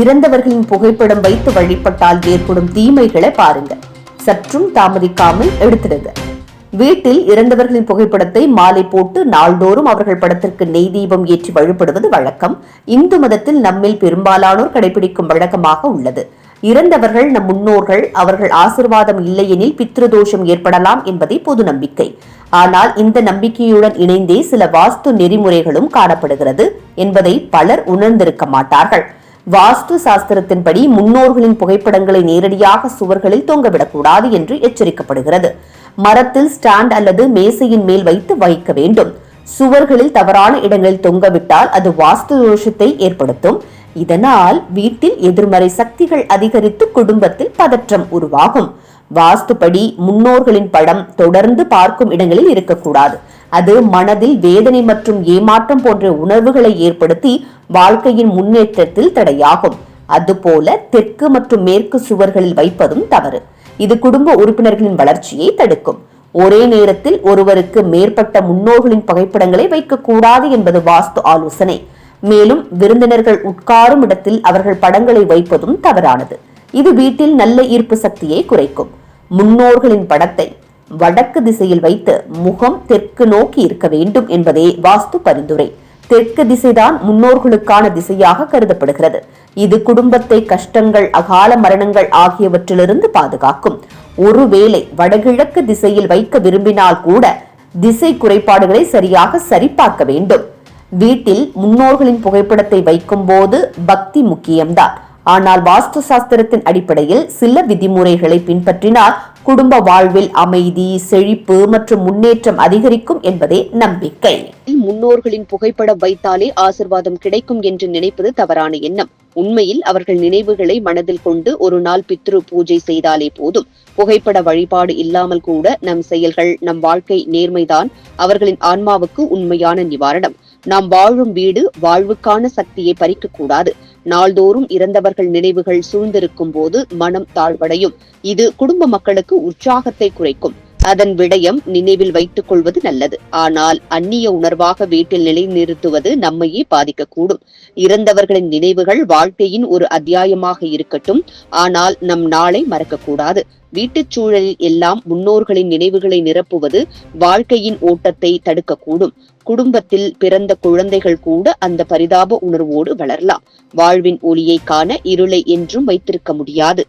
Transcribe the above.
இறந்தவர்களின் புகைப்படம் வைத்து வழிபட்டால் ஏற்படும் தீமைகளை பாருங்க. சற்றும் தாமதிக்காமல் எடுத்துடுங்க. வீட்டில் இறந்தவர்களின் புகைப்படத்தை மாலை போட்டு நாள்தோறும் அவர்கள் படத்திற்கு நெய் தீபம் ஏற்றி வழிபடுவது வழக்கம். இந்து மதத்தில் நம்மில் பெரும்பாலானோர் கடைபிடிக்கும் வழக்கமாக உள்ளது. இறந்தவர்கள் நம் முன்னோர்கள் அவர்கள் ஆசிர்வாதம் இல்லையெனில் பித்ருதோஷம் ஏற்படலாம் என்பதே பொது நம்பிக்கை. ஆனால் இந்த நம்பிக்கையுடன் இணைந்தே சில வாஸ்து நெறிமுறைகளும் காணப்படுகிறது என்பதை பலர் உணர்ந்திருக்க மாட்டார்கள். வாஸ்து சாஸ்திரத்தின்படி முன்னோர்களின் புகைப்படங்களை நேரடியாக சுவர்களில் தொங்கவிடக்கூடாது என்று எச்சரிக்கப்படுகிறது. மரத்தில் ஸ்டாண்ட் அல்லது மேசையின் மேல் வைத்து வைக்க வேண்டும். சுவர்களில் தவறான இடங்களில் தொங்கவிட்டால் அது வாஸ்து தோஷத்தை ஏற்படுத்தும். இதனால் வீட்டில் எதிர்மறை சக்திகள் அதிகரித்து குடும்பத்தில் பதற்றம் உருவாகும். வாஸ்துப்படி முன்னோர்களின் படம் தொடர்ந்து பார்க்கும் இடங்களில் இருக்கக்கூடாது. அது மனதில் வேதனை மற்றும் ஏமாற்றம் போன்ற உணர்வுகளை ஏற்படுத்தி வாழ்க்கையின் முன்னேற்றத்தில் தடையாகும். அதுபோல தெற்கு மற்றும் மேற்கு சுவர்களில் வைப்பதும் தவறு. இது குடும்ப உறுப்பினர்களின் வளர்ச்சியை தடுக்கும். ஒரே நேரத்தில் ஒருவருக்கு மேற்பட்ட முன்னோர்களின் புகைப்படங்களை வைக்கக்கூடாது என்பது வாஸ்து ஆலோசனை. மேலும் விருந்தினர்கள் உட்காரும் இடத்தில் அவர்கள் படங்களை வைப்பதும் தவறானது. இது வீட்டில் நல்ல ஈர்ப்பு சக்தியை குறைக்கும். முன்னோர்களின் படத்தை வடக்கு திசையில் வைத்து முகம் தெற்கு நோக்கி இருக்க வேண்டும் என்பதே வாஸ்து பரிந்துரை. தெற்கு திசைதான் முன்னோர்களுக்கான திசையாக கருதப்படுகிறது. இது குடும்பத்தை கஷ்டங்கள் அகால மரணங்கள் ஆகியவற்றிலிருந்து பாதுகாக்கும். ஒருவேளை வடகிழக்கு திசையில் வைக்க விரும்பினால் கூட திசை குறைபாடுகளை சரியாக சரிபார்க்க வேண்டும். வீட்டில் முன்னோர்களின் புகைப்படத்தை வைக்கும் போது பக்தி முக்கியம்தான். ஆனால் வாஸ்து சாஸ்திரத்தின் அடிப்படையில் சில விதிமுறைகளை பின்பற்றினால் குடும்ப வாழ்வில் அமைதி செழிப்பு மற்றும் முன்னேற்றம் அதிகரிக்கும் என்பதே நம்பிக்கை. முன்னோர்களின் புகைப்படம் வைத்தாலே ஆசிர்வாதம் கிடைக்கும் என்று நினைப்பது தவறான எண்ணம். உண்மையில் அவர்கள் நினைவுகளை மனதில் கொண்டு ஒரு நாள் பித்ரு பூஜை செய்தாலே போதும். புகைப்பட வழிபாடு இல்லாமல் கூட நம் செயல்கள் நம் வாழ்க்கை நேர்மைதான் அவர்களின் ஆன்மாவுக்கு உண்மையான நிவாரணம். நாம் வாழும் வீடு வாழ்வுக்கான சக்தியை பறிக்க கூடாது நாள்தோறும் இறந்தவர்கள் நினைவுகள் சூழ்ந்திருக்கும் போது மனம் தாழ்வடையும். இது குடும்ப மக்களுக்கு உற்சாகத்தை குறைக்கும். அதன் விடயம் நினைவில் வைத்துக் கொள்வது நல்லது. ஆனால் அந்நிய உணர்வாக வீட்டில் நிலைநிறுத்துவது நம்மையே பாதிக்கக்கூடும். இறந்தவர்களின் நினைவுகள் வாழ்க்கையின் ஒரு அத்தியாயமாக இருக்கட்டும். ஆனால் நம் நாளை மறக்கக்கூடாது. வீட்டுச் சூழலில் எல்லாம் முன்னோர்களின் நினைவுகளை நிரப்புவது வாழ்க்கையின் ஓட்டத்தை தடுக்கக்கூடும். குடும்பத்தில் பிறந்த குழந்தைகள் கூட அந்த பரிதாப உணர்வோடு வளரலாம். வாழ்வின் ஒளியை காண இருளை என்றும் வைத்திருக்க முடியாது.